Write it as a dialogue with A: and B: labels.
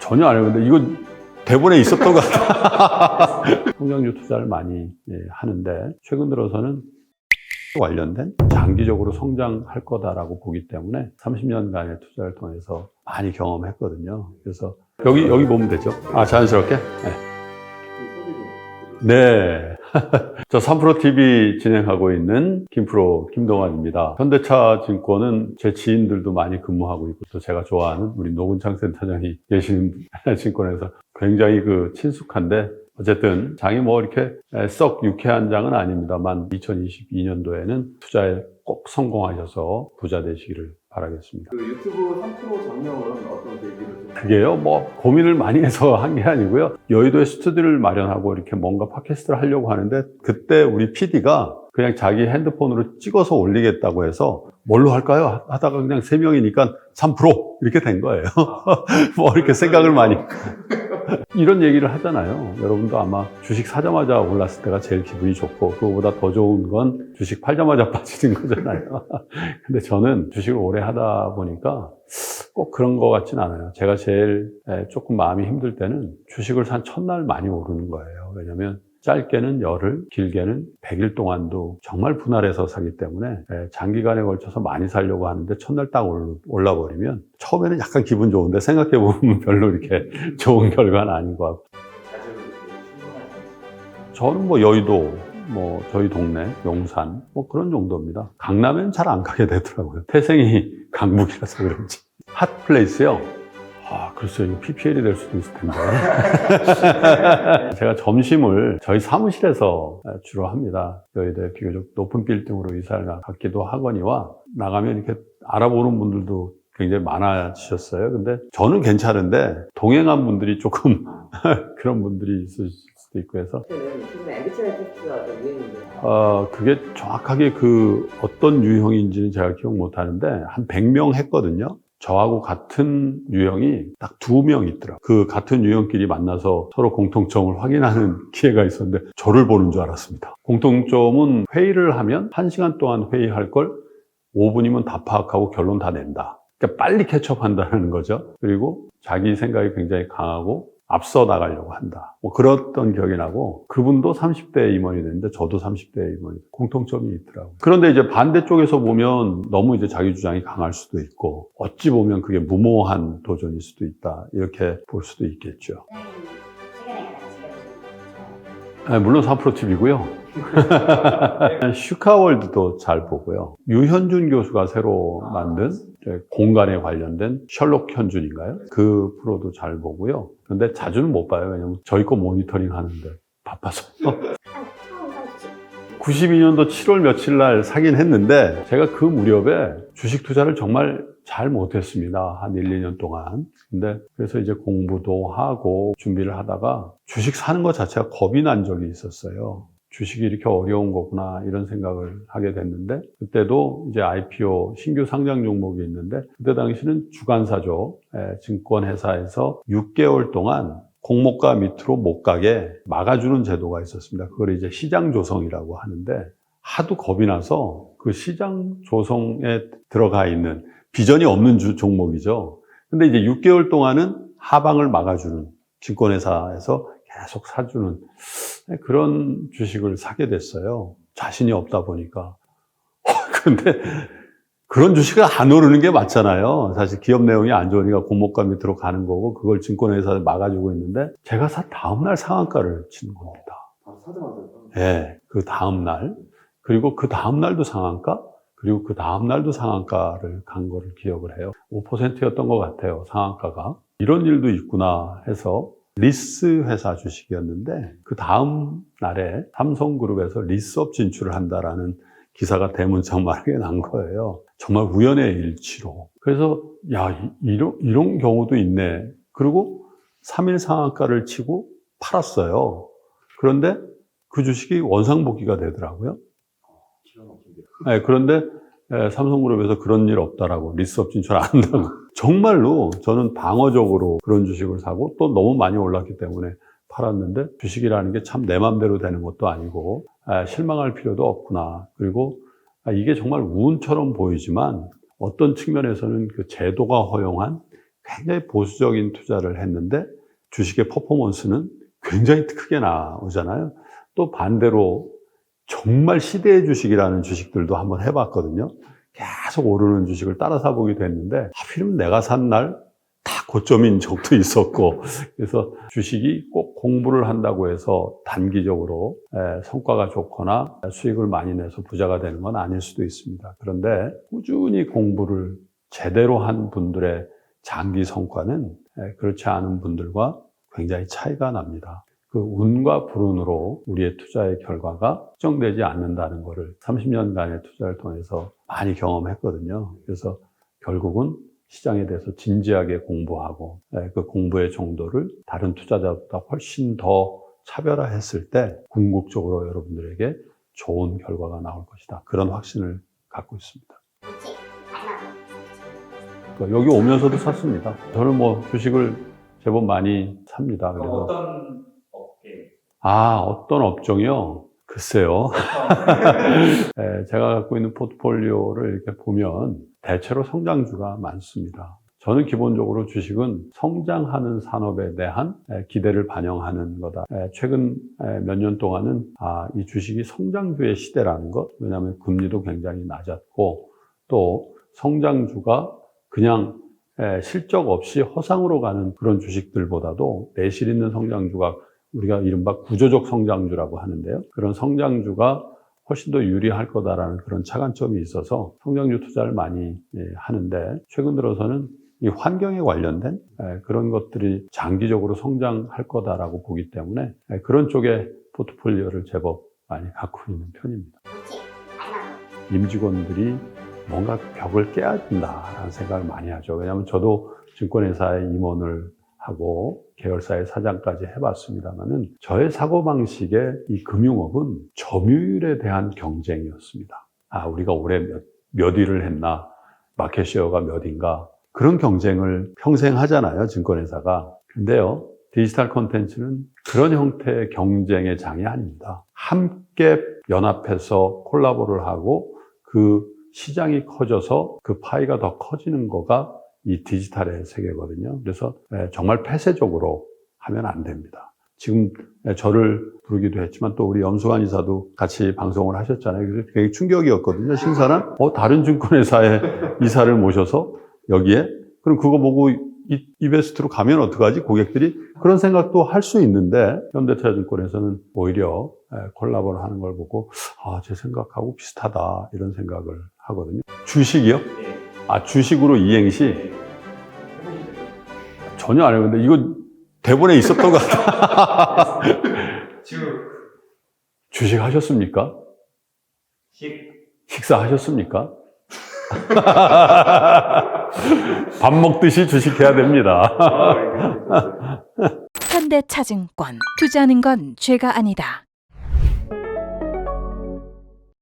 A: 전혀 안 해요. 근데 이거 대본에 있었던 것 같아. 성장주 투자를 많이 예, 하는데 최근 들어서는 관련된 장기적으로 성장할 거다라고 보기 때문에 30년간의 투자를 통해서 많이 경험했거든요. 그래서 여기 여기 보면 되죠. 아 자연스럽게. 네. 네. 저 3프로 TV 진행하고 있는 김프로 김동환입니다. 현대차 증권은 제 지인들도 많이 근무하고 있고 또 제가 좋아하는 우리 노근창 센터장이 계신 증권에서 굉장히 그 친숙한데 어쨌든 장이 뭐 이렇게 썩 유쾌한 장은 아닙니다만 2022년도에는 투자에 꼭 성공하셔서 부자 되시기를 바라겠습니다.
B: 그 유튜브 3프로 장명은 어떤
A: 그게요, 뭐, 고민을 많이 해서 한 게 아니고요. 여의도에 스튜디오를 마련하고 이렇게 뭔가 팟캐스트를 하려고 하는데, 그때 우리 PD가 그냥 자기 핸드폰으로 찍어서 올리겠다고 해서, 뭘로 할까요? 하다가 그냥 세 명이니까 3% 이렇게 된 거예요. 뭐 이렇게 생각을 많이. 이런 얘기를 하잖아요. 여러분도 아마 주식 사자마자 올랐을 때가 제일 기분이 좋고, 그거보다 더 좋은 건 주식 팔자마자 빠지는 거잖아요. 근데 저는 주식을 오래 하다 보니까 꼭 그런 것 같진 않아요. 제가 제일 에, 조금 마음이 힘들 때는 주식을 산 첫날 많이 오르는 거예요. 왜냐면 짧게는 열흘, 길게는 100일 동안도 정말 분할해서 사기 때문에 에, 장기간에 걸쳐서 많이 살려고 하는데 첫날 딱 올- 올라버리면 처음에는 약간 기분 좋은데 생각해보면 별로 이렇게 좋은 결과는 아닌 것 같고 저는 뭐 여의도, 뭐 저희 동네, 용산 뭐 그런 정도입니다. 강남엔 잘 안 가게 되더라고요. 태생이 강북이라서 그런지. 핫플레이스요? 아, 글쎄요. 이거 PPL이 될 수도 있을 텐데. 제가 점심을 저희 사무실에서 주로 합니다. 여의도에 비교적 높은 빌딩으로 이사를 갔기도 하거니와 나가면 이렇게 알아보는 분들도 굉장히 많아지셨어요. 근데 저는 괜찮은데 동행한 분들이 조금 그런 분들이 있을 수도 있고 해서
C: 유행인데
A: 어, 그게 정확하게 그 어떤 유형인지는 제가 기억 못 하는데 한 100명 했거든요. 저하고 같은 유형이 딱 두 명 있더라고요. 그 같은 유형끼리 만나서 서로 공통점을 확인하는 기회가 있었는데 저를 보는 줄 알았습니다. 공통점은 회의를 하면 1시간 동안 회의할 걸 5분이면 다 파악하고 결론 다 낸다. 그러니까 빨리 캐첩한다는 거죠. 그리고 자기 생각이 굉장히 강하고 앞서 나가려고 한다. 뭐 그랬던 기억이 나고 그분도 30대 임원이 됐는데 저도 30대 임원이 공통점이 있더라고요. 그런데 이제 반대쪽에서 보면 너무 이제 자기 주장이 강할 수도 있고 어찌 보면 그게 무모한 도전일 수도 있다. 이렇게 볼 수도 있겠죠. 네, 물론 3프로 TV고요. 슈카월드도 잘 보고요. 유현준 교수가 새로 만든 이제 공간에 관련된 셜록 현준인가요? 그 프로도 잘 보고요. 근데 자주는 못 봐요. 왜냐면 저희 거 모니터링 하는데 바빠서.
D: 한 처음 선수집
A: 92년도 7월 며칠 날 사긴 했는데 제가 그 무렵에 주식 투자를 정말 잘 못했습니다. 한 1, 2년 동안. 근데 그래서 이제 공부도 하고 준비를 하다가 주식 사는 것 자체가 겁이 난 적이 있었어요. 주식이 이렇게 어려운 거구나 이런 생각을 하게 됐는데 그때도 이제 IPO 신규 상장 종목이 있는데 그때 당시는 주관사죠. 예, 증권회사에서 6개월 동안 공모가 밑으로 못 가게 막아주는 제도가 있었습니다. 그걸 이제 시장 조성이라고 하는데 하도 겁이 나서 그 시장 조성에 들어가 있는 비전이 없는 주- 종목이죠. 근데 이제 6개월 동안은 하방을 막아주는 증권회사에서 계속 사주는 그런 주식을 사게 됐어요. 자신이 없다 보니까. 근데 그런 주식을 안 오르는 게 맞잖아요. 사실 기업 내용이 안 좋으니까 공모가 밑으로 가는 거고 그걸 증권회사에 막아주고 있는데 제가 사 다음날 상한가를 치는 겁니다.
B: 사자마자
A: 예, 그 다음날. 그리고 그 다음날도 상한가? 그리고 그 다음날도 상한가를 간 거를 기억을 해요. 5%였던 것 같아요, 상한가가. 이런 일도 있구나 해서 리스 회사 주식이었는데 그 다음 날에 삼성그룹에서 리스업 진출을 한다라는 기사가 대문짝만하게 난 거예요. 정말 우연의 일치로. 그래서 야 이- 이런 이런 경우도 있네. 그리고 3일 상한가를 치고 팔았어요. 그런데 그 주식이 원상복귀가 되더라고요. 네, 그런데 에, 삼성그룹에서 그런 일 없다라고 리스업 진출 안 한다고. 정말로 저는 방어적으로 그런 주식을 사고 또 너무 많이 올랐기 때문에 팔았는데 주식이라는 게 참 내 맘대로 되는 것도 아니고 아, 실망할 필요도 없구나. 그리고 아, 이게 정말 운처럼 보이지만 어떤 측면에서는 그 제도가 허용한 굉장히 보수적인 투자를 했는데 주식의 퍼포먼스는 굉장히 크게 나오잖아요. 또 반대로 정말 시대의 주식이라는 주식들도 한번 해봤거든요. 계속 오르는 주식을 따라 사보기도 했는데 하필이면 내가 산날다 고점인 적도 있었고 그래서 주식이 꼭 공부를 한다고 해서 단기적으로 에, 성과가 좋거나 수익을 많이 내서 부자가 되는 건 아닐 수도 있습니다. 그런데 꾸준히 공부를 제대로 한 분들의 장기 성과는 에, 그렇지 않은 분들과 굉장히 차이가 납니다. 그 운과 불운으로 우리의 투자의 결과가 특정되지 않는다는 것을 30년간의 투자를 통해서 많이 경험했거든요. 그래서 결국은 시장에 대해서 진지하게 공부하고 예, 그 공부의 정도를 다른 투자자보다 훨씬 더 차별화했을 때 궁극적으로 여러분들에게 좋은 결과가 나올 것이다. 그런 확신을 갖고 있습니다. 그러니까 여기 오면서도 샀습니다. 저는 뭐 주식을 제법 많이 삽니다.
B: 그럼
A: 그래서
B: 어떤 업계?
A: 아 어떤 업종이요? 글쎄요. 예, 제가 갖고 있는 포트폴리오를 이렇게 보면 대체로 성장주가 많습니다. 저는 기본적으로 주식은 성장하는 산업에 대한 예, 기대를 반영하는 거다. 예, 최근 몇 년 동안은 아, 이 주식이 성장주의 시대라는 것, 왜냐하면 금리도 굉장히 낮았고 또 성장주가 그냥 예, 실적 없이 허상으로 가는 그런 주식들보다도 내실 있는 성장주가 우리가 이른바 구조적 성장주라고 하는데요. 그런 성장주가 훨씬 더 유리할 거다라는 그런 차관점이 있어서 성장주 투자를 많이 예, 하는데 최근 들어서는 이 환경에 관련된 예, 그런 것들이 장기적으로 성장할 거다라고 보기 때문에 예, 그런 쪽에 포트폴리오를 제법 많이 갖고 있는 편입니다. 임직원들이 뭔가 벽을 깨야 된다라는 생각을 많이 하죠. 왜냐하면 저도 증권회사에 임원을 하고 계열사의 사장까지 해봤습니다만은 저의 사고방식의 이 금융업은 점유율에 대한 경쟁이었습니다. 아, 우리가 올해 몇, 몇 위를 했나? 마켓시어가 몇인가? 그런 경쟁을 평생 하잖아요, 증권회사가. 근데요, 디지털 콘텐츠는 그런 형태의 경쟁의 장이 아닙니다. 함께 연합해서 콜라보를 하고 그 시장이 커져서 그 파이가 더 커지는 거가 이 디지털의 세계거든요. 그래서 예, 정말 폐쇄적으로 하면 안 됩니다. 지금 예, 저를 부르기도 했지만 또 우리 염수환 이사도 같이 방송을 하셨잖아요. 그래서 되게 충격이었거든요. 신사는 어 다른 증권회사의 이사를 모셔서 여기에 그럼 그거 보고 이, 이베스트로 가면 어떡하지? 고객들이 그런 생각도 할 수 있는데 현대차증권에서는 오히려 예, 콜라보를 하는 걸 보고 아, 제 생각하고 비슷하다 이런 생각을 하거든요. 주식이요?
B: 네.
A: 아, 주식으로 이행시? 전혀 안 해봤는데, 이거 대본에 있었던 것 같아.
B: 지금
A: 주식 하셨습니까?
B: 식
A: 식사하셨습니까? 밥 먹듯이 주식해야 됩니다.
B: 아, 이거
E: 현대차증권 투자하는 건 죄가 아니다.